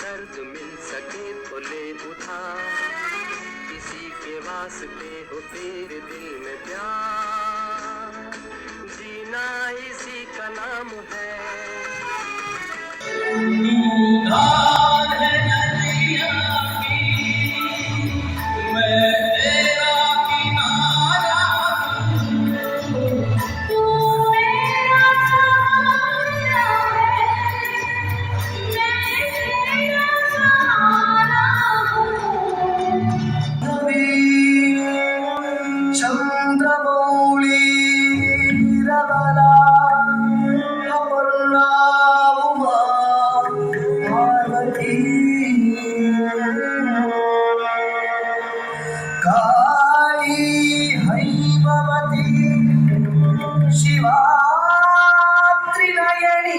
दर्द मिल सके तो ले उठा। किसी के वास्ते हो तेरे दिल में प्यार। जीना इसी का नाम है। काळी हैमवती शिवा त्रिनयनी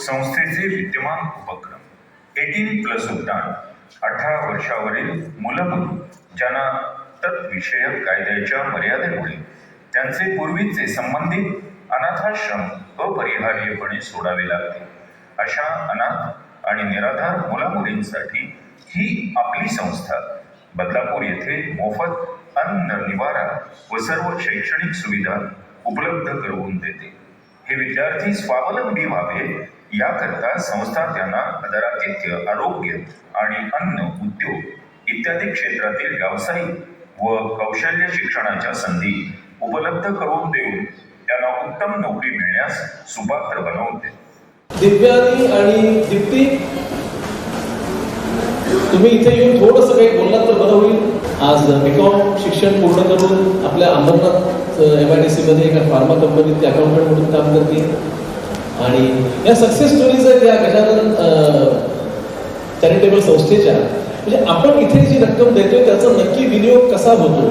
संस्थेचे विद्यमान उपक्रम एटीन प्लस उड्डाण अठरा वर्षावरील मुलं ज्यांना तत्विषयक कायद्याच्या मर्यादेमुळे त्यांचे पूर्वीचे संबंधित अनाथाश्रम अपरिहार्यपणे सोडावे लागते अशा अनाथ आणि निराधार मुलामुलींसाठी ही आपली संस्था बदलापूर येथे मोफत अन्न निवारा व सर्व शैक्षणिक सुविधा उपलब्ध करून देते. हे विद्यार्थी स्वावलंबी व्हावे याकरता संस्था त्यांना आदरातिथ्य आरोग्य आणि अन्न उद्योग इत्यादी क्षेत्रातील व्यावसायिक व कौशल्य शिक्षणाच्या संधी उपलब्ध करून देऊन त्यांना उत्तम नोकरी मिळण्यास सुपात्र बनवते. दिव्यानी आणि दिप्ती तुम्ही इथे येऊन थोडंसं काही बोललात तर बरं होईल. आज बीकॉम शिक्षण पूर्ण करून आपल्या अंबरनाथ एम आय डी सीमध्ये एका फार्मा कंपनीत ते अकाउंटंट म्हणून काम करते आणि या सक्सेस स्टोरीज आहेत या गजानन चॅरिटेबल संस्थेच्या. म्हणजे आपण इथे जी रक्कम देतोय त्याचा नक्की विनियोग कसा होतो?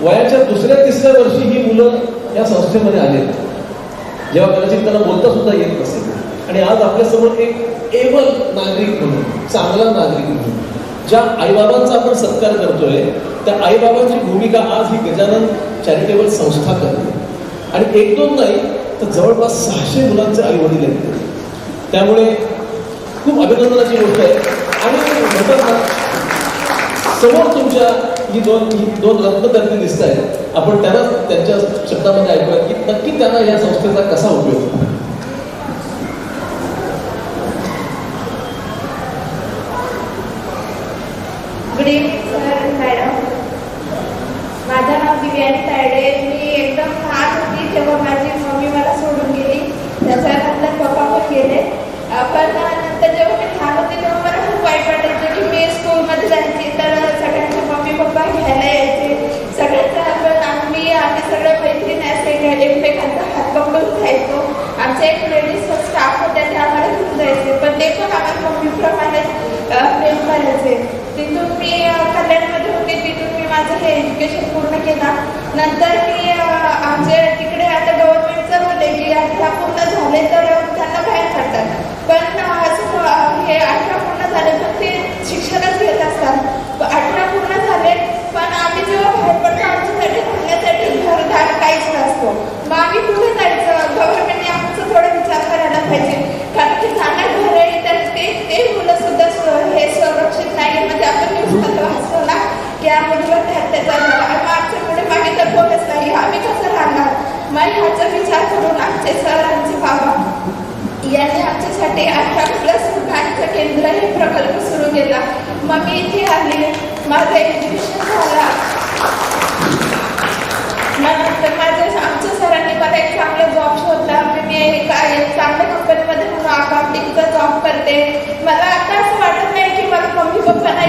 वयाच्या दुसऱ्या तिसऱ्या वर्षी ही मुलं या संस्थेमध्ये आलेत. जेव्हा कदाचित त्यांना बोलता सुद्धा येत नसेल. आणि आज आपल्यासमोर एक एबल नागरिक म्हणून चांगला नागरिक म्हणून ज्या आईबाबांचा आपण सत्कार करतोय त्या आईबाबांची भूमिका आज ही गजानन चॅरिटेबल संस्था करते. आणि एक दोन नाही तर जवळपास सहाशे मुलांचे आई वडील आहेत त्यामुळे खूप अभिनंदनाची गोष्ट आहे. आणि म्हणतात ना समोर तुमच्या ही दोन ही दोन रत्नदर्दी दिसत आहेत आपण त्यांना त्यांच्या शब्दामध्ये ऐकूया की नक्की त्यांना या संस्थेचा कसा उपयोग होतो. गुड इव्हनिंग सर मॅडम माझं साईड तायडे मी एकदम लहान होती तेव्हा माझी मम्मी मला सोडून गेली. त्याच्यानंतर पप्पा पण गेले. पण नंतर जेव्हा मी लहान होते तेव्हा मला खूप वाईट वाटायचं की मी स्कूलमध्ये जायची तर सगळ्यांचे मम्मी पप्पा घ्यायला यायचे. सगळ्यांचा आपण आम्ही आम्ही सगळ्या मैत्रीण असे एकमेकांचा हात पकडून जायचो. आमच्या एक लेडीज स्टाफ होत्या ते आम्हाला घेऊन जायचे. पण ते पण आम्हाला मम्मीप्रमाणे प्रेम करायचे. तिथून मी कल्याण कल्याणमध्ये होते तिथून मी माझं हे एज्युकेशन पूर्ण केलं. नंतर मी आमचे आमच्या तिकडे आता गव्हर्नमेंटचं होते की अठरा पूर्ण झाले तर त्यांना बाहेर पडतात. पण असं हे अठरा पूर्ण झाले पण ते शिक्षणच घेत असतात प- अठरा पूर्ण झाले पण आम्ही जेव्हा बाहेर पडतो आमच्यासाठी राहण्यासाठी घरदार काहीच नसतो मग आम्ही कुठे जायचं गव्हर्नमेंटने आमचं थोडं विचार करायला पाहिजे कारण की जाणार घर आहे तर ते ते मुलं सुद्धा स- हे संरक्षित नाही म्हणजे आपण न्यूजमध्ये वाचतो ना की या मुलीवर अत्याचार झाला आणि मग आमच्या पुढे मागे तर कोणच नाही आम्ही कसं राहणार मग ह्याचा विचार करून आमचे सर आमचे बाबा यांनी आमच्यासाठी आता प्लस रुग्णांचं केंद्र हे प्रकल्प सुरू केला. मग मी इथे आली. माझं एज्युकेशन झाला. मग माझ्या आमच्या सरांनी मला एक चांगला जॉब शोधला. मी एका चांगल्या कंपनीमध्ये म्हणून अकाउंटिंगचा जॉब करते. मला आता असं वाटत नाही की मला मम्मी पप्पा नाही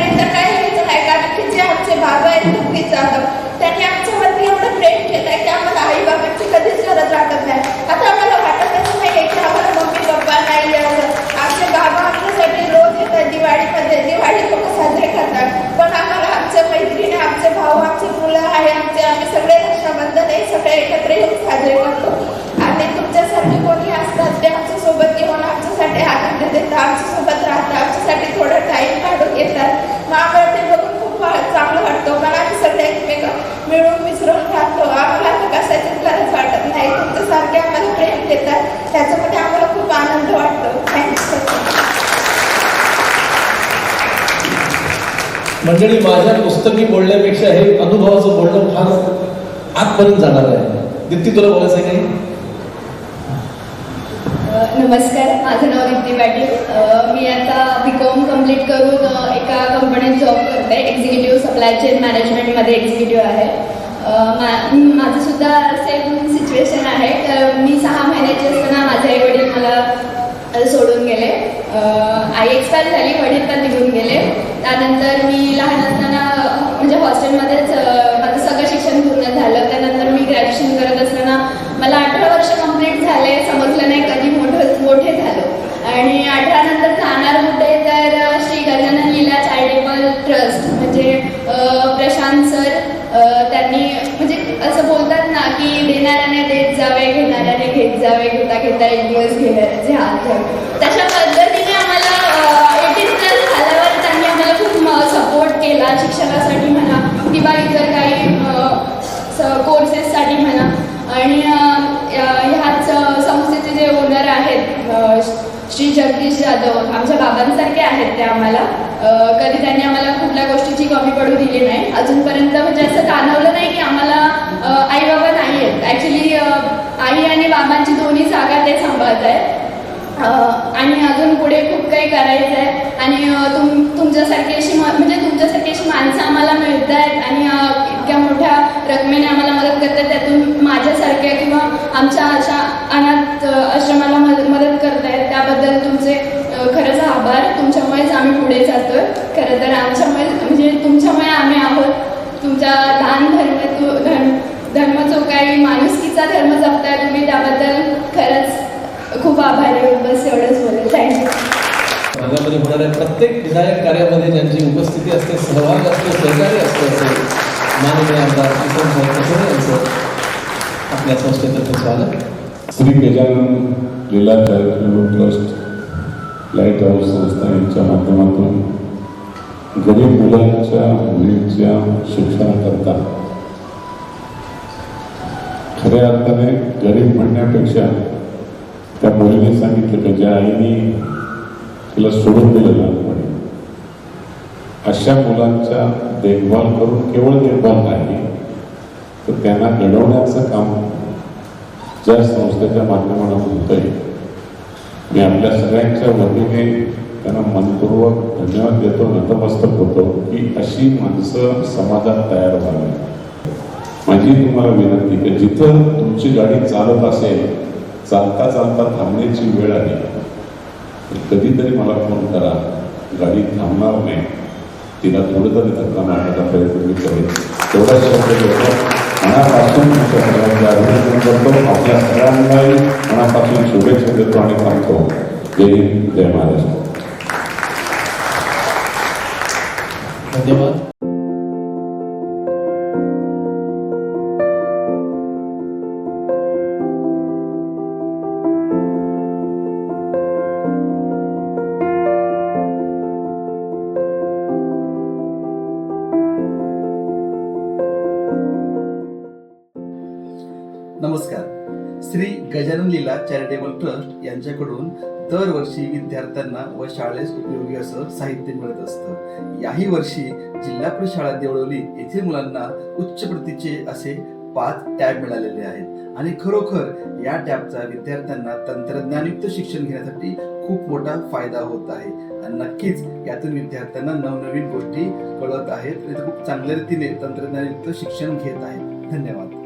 आमच्यासोबत राहतात आमच्यासाठी थोडा टाइम काढून येतात मग आम्हाला ते बघून खूप चांगलं वाटतं. पण आम्ही सगळं एकमेक मिळून मिसळून राहतो. आम्हाला आता कशाचीच गरज वाटत नाही. तुमच्यासारखे आम्हाला प्रेम देतात. त्याच्यामध्ये आम्हाला खूप आनंद वाटतो. मंडळी माझ्या पुस्तकी बोलण्यापेक्षा हे अनुभवाचं बोलणं फार आतपर्यंत जाणार आहे. दिप्ती तुला बोलायचं आहे काही? नमस्कार माझं नाव दीप्ती पाटील. मी आता बी कॉम कंप्लीट करून एका कंपनीत जॉब करते. एक्झिक्युटिव्ह सप्लाय चेन मॅनेजमेंटमध्ये एक्झिक्युटिव्ह आहे. मा माझं सुद्धा सेम सिच्युएशन आहे. तर मी सहा महिन्याची असताना माझे आई वडील मला सोडून गेले. आई एक्सपायर झाली वडील पण निघून गेले. त्यानंतर मी लहान असताना म्हणजे हॉस्टेलमध्येच माझं सगळं शिक्षण पूर्ण झालं. त्यानंतर मी ग्रॅज्युएशन करत असताना मला अठरा वर्ष कंप्लीट झाले. समजलं नाही कधी मोठं मोठे झालो आणि अठरा नंतर जाणार कुठे तर अ, श्री गजानन लीला चॅरिटेबल ट्रस्ट म्हणजे प्रशांत सर त्यांनी म्हणजे असं बोलतात ना की देणाऱ्याने देत जावे घेणाऱ्याने घेत जावे घेता घेता एक दिवस घेणाऱ्याचे हात घ्यावे. तशा पद्धतीने आम्हाला एटीन प्लस झाल्यावर त्यांनी आम्हाला खूप सपोर्ट केला शिक्षणासाठी म्हणा किंवा इतर काही कोर्सेससाठी म्हणा. आणि ह्याच संस्थेचे जे ओनर आहेत श्री जगदीश जाधव आमच्या बाबांसारखे आहेत ते आम्हाला. कधी त्यांनी आम्हाला कुठल्या गोष्टीची कमी पडू दिली नाही. अजूनपर्यंत म्हणजे असं जाणवलं नाही की आम्हाला आई बाबा नाही आहेत. ॲक्च्युली आई आणि बाबांची दोन्ही जागा ते सांभाळत आहेत. आणि अजून पुढे खूप काही करायचं आहे. आणि तुम तुमच्यासारखी अशी म्हणजे तुमच्यासारखी अशी माणसं आम्हाला मिळत आहेत. आणि इतक्या मोठ्या रकमेने आम्हाला मदत करतात. त्यातून माझ्यासारख्या किंवा आमच्या अशा अनाथ आश्रमाला मदत मदत करतायत त्याबद्दल तुमचे अ, खरंच आभार तुमच्यामुळेच आम्ही पुढे जातोय खरं तर आमच्यामुळे म्हणजे तुमच्यामुळे आम्ही आहोत. तुमचा दान धर्म तु धर्म धर्म जो काही माणुसकीचा धर्म जपताय तुम्ही त्याबद्दल खरंच खूप आभारी बस एवढंच बोलेल थँक्यू भागामध्ये होणाऱ्या प्रत्येक विधायक कार्यामध्ये ज्यांची उपस्थिती असते सहभाग असतो सहकार्य असतो असेल माननीय आमदार किसन साहेब कचोरे यांचं आपल्या संस्थेतर्फे स्वागत. Shri Gajanan Leela charitable trust light house संस्था यांच्या माध्यमातून गरीब मुलांच्या मुलींच्या शिक्षणाकरता खऱ्या अर्थाने गरीब म्हणण्यापेक्षा त्या मुलीने सांगितलं की ज्या आईने तिला सोडून दिलं लहानपणी अशा मुलांच्या देखभाल करून केवळ देखभाल नाही तर त्यांना घडवण्याचं काम ज्या संस्थेच्या माध्यमातून होत आहे मी आपल्या सगळ्यांच्या वतीने त्यांना मनपूर्वक धन्यवाद देतो नतमस्तक होतो. की अशी माणसं समाजात तयार व्हावी. माझी तुम्हाला विनंती की जिथं तुमची गाडी चालत असेल चालता चालता थांबण्याची वेळ आहे कधीतरी मला फोन करा. गाडी थांबणार नाही. तिला थोडं तरी धक्का मारण्याचा प्रयत्न मी करेन. तेवढा शब्द मनापासून तुमच्या अभिनंदन करतो. आपल्या सगळ्यांनाही मनापासून शुभेच्छा देतो आणि सांगतो. जय हिंद जय महाराष्ट्र. धन्यवाद. नमस्कार. श्री गजानन लीला चॅरिटेबल ट्रस्ट यांच्याकडून दरवर्षी विद्यार्थ्यांना व शाळेस उपयोगी असं साहित्य मिळत असतं. याही वर्षी जिल्हा परिषद शाळा देवळवली येथील मुलांना उच्च प्रतीचे असे पाच टॅब मिळालेले आहेत. आणि खरोखर या टॅबचा विद्यार्थ्यांना तंत्रज्ञानयुक्त शिक्षण घेण्यासाठी खूप मोठा फायदा होत आहे. आणि नक्कीच यातून विद्यार्थ्यांना नवनवीन गोष्टी कळत आहेत आणि खूप चांगल्या रीतीने तंत्रज्ञानयुक्त शिक्षण घेत आहेत. धन्यवाद.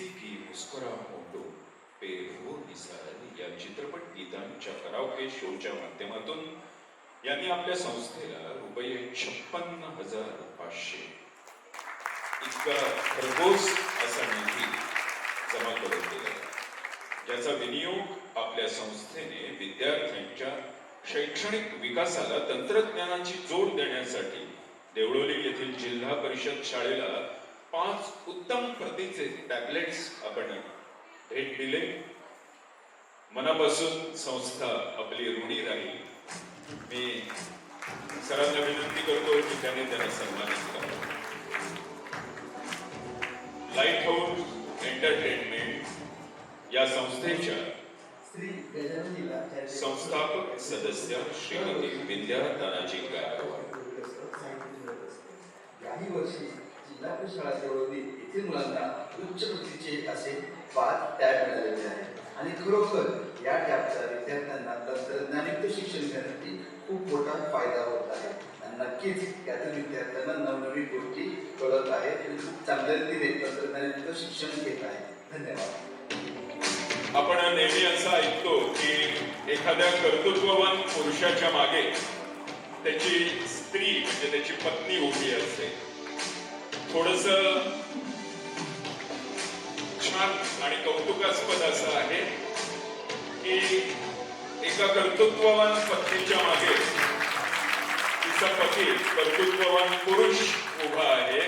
किसी की मुस्कुरा मोटो पे हो निसार या चित्रपट गीतांच्या कराओके शोच्या माध्यमातून यांनी आपल्या संस्थेला रुपये छप्पन्न हजार पाचशे इतका खरगोस असा निधी जमा करून दिला. ज्याचा विनियोग आपल्या संस्थेने विद्यार्थ्यांच्या शैक्षणिक विकासाला तंत्रज्ञानाची जोड देण्यासाठी देवळोली येथील जिल्हा परिषद शाळेला पाच उत्तम प्रतीचे टॅबलेट्स आपण भेट दिले. मनापासून संस्था आपली ऋणी राहील. मी सरांना विनंती करतो की त्याने त्यांना सन्मानित करावं लाइट हाऊस एंटरटेनमेंट या संस्थेच्या संस्थापक सदस्य श्रीमती विद्या तानाजी गायकवाड. याही वर्षी जिल्हा शाळा सोडवली येथील मुलांना उच्च प्रतीचे असे पाच टॅब मिळालेले आहेत आणि खरोखर या टॅबचा विद्यार्थ्यांना तंत्रज्ञानयुक्त शिक्षण घेण्यासाठी खूप मोठा फायदा होत आहे. आणि नक्कीच यातून विद्यार्थ्यांना नवनवीन गोष्टी कळत आहेत आणि खूप चांगल्या रीतीने तंत्रज्ञानयुक्त शिक्षण घेत आहे धन्यवाद. आपण नेहमी असं ऐकतो की एखाद्या कर्तृत्ववान पुरुषाच्या मागे त्याची स्त्री म्हणजे त्याची पत्नी उभी असते. थोडस छान आणि कौतुकास्पद असं आहे की एका कर्तृत्ववान पत्नीच्या मागे तिचा पती कर्तृत्ववान पुरुष उभा आहे.